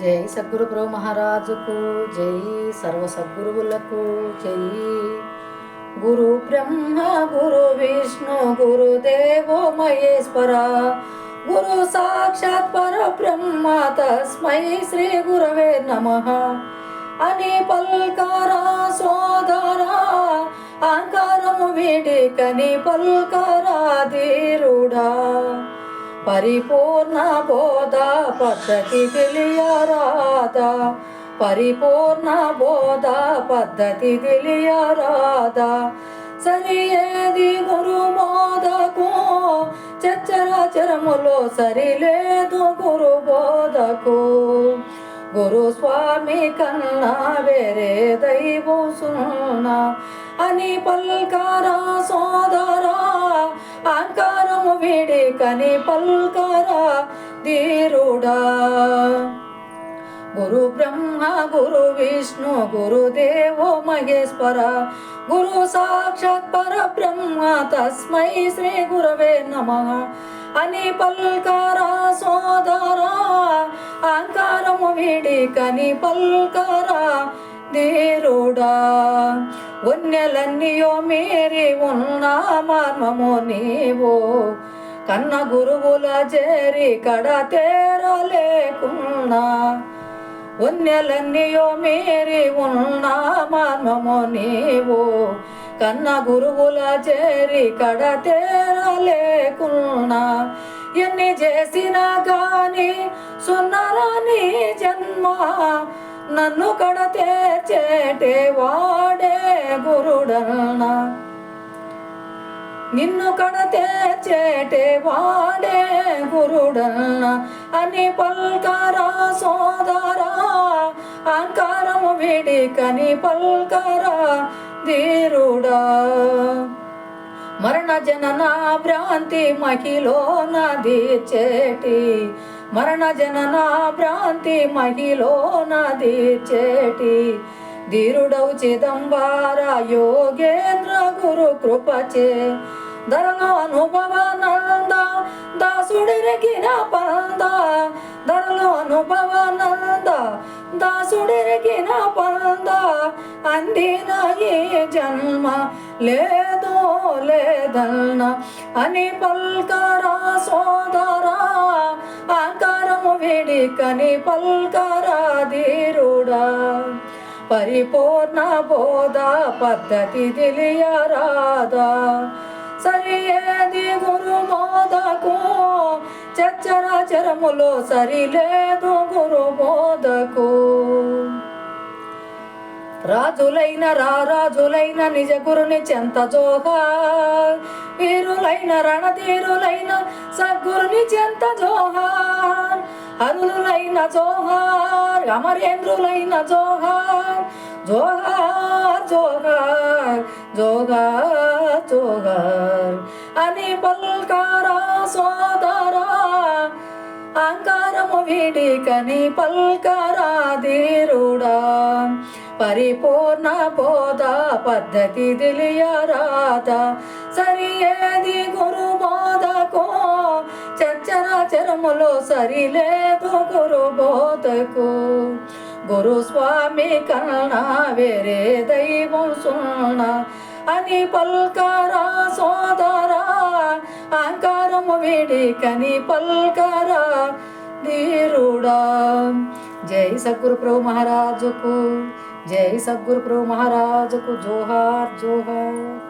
జై సద్గురు ప్రభు మహారాజుకు జై సర్వ సద్గురువులకు జై. గురు బ్రహ్మ గురు విష్ణు గురు దేవో మహేశ్వర. గురు సాక్షాత్ పర బ్రహ్మ తస్మై శ్రీ గురవే నమ. అని పల్కారా సోదరా అహంకారము వీడి కని పల్కారా ధీరుడా పరిపూర్ణ బోధ పద్ధతి తెలియరాదా. పరిపూర్ణ బోధ పద్ధతి తెలియరాదా. సరియేది గురు బోధకు? చచ్చరాచరములో సరిలేదు గురు బోధకు. గురుస్వామి కన్నా వేరే దైవం సున్నా అని పల్కారా సోదరా వేడే కనే పల్కారా ధీరుడా. గురు బ్రహ్మ గురు విష్ణు గురు దేవో మహేశ్వర. గురు సాక్షాత్ పర బ్రహ్మ తస్మై శ్రీ గురవే నమ. అని పల్కారా సోదరా అంకారము వీడి కని పల్కారా ధీరుడా. వన్యలన్నీయో మీరి ఉన్న మర్మము నీవు. కన్న గురువుల చేరి కడ తేరలేకున్నా. వన్యలన్నీయో మీరి ఉన్న మర్మము నీవు. కన్న గురువుల చేరి కడ తేరలేకున్నా. ఎన్ని చేసినా గాని సున్నరాని జన్మ నన్ను కడ తేచేటే గురుడనా నిన్ను కడ తేచేటే వాడే గురుడన్న అని పల్కరా సోదరా అహంకారము విడి కని పల్కరా ధీరుడా మరణ జనన భ్రాంతి మహిలో నది చేటి మరణ జనన భ్రాంతి మహిలో నది చేటి ధీరుడవు చిదంబార యోగేంద్ర గురు కృపచే. ధరలో అనుభవానంద దాసుడిరిగిన పంద. ధరలో అనుభవానంద దాసుడిరిగిన పంద. అందిన ఈ జన్మ లేదో లేదన్న అని పల్కరా సోదరా. ఆకారము వేడి కని పల్కరా ధీరుడా. పరిపూర్ణ బోధ పద్ధతి తెలియరాదా. సరి ఏది గురు మోదకు చచ్చరాచరములో సరిలేదు గురు బోధకు. రాజులైన రారాజులైన నిజ గురుని చెంత జోహార్ వీరులైన రణధీరులైన సద్గురుని చెంత జోహార్ అరులులైన జోహార్ అమరేంద్రులైన జోహార్ జోహార్ జోహార్ జోహార్ జోహార్. అని పల్కారా సోదరా అంకారము వీడి కని పల్కరా ధీరుడా. పరిపూర్ణ పోదా పద్ధతి తెలియరాదా సరి గురు బోధకు చచ్చరాచరములో సరిలేదు గురు బోధకు గురు స్వామి కన్నా వేరే దైవం సున్న అని పల్కారా సోదరా అహంకారము వేడి కని పల్కారా ధీరుడా. జై సద్గురు ప్రభు మహారాజుకు జై సద్గురు ప్రభు మహారాజుకు జోహార్ జోహార్.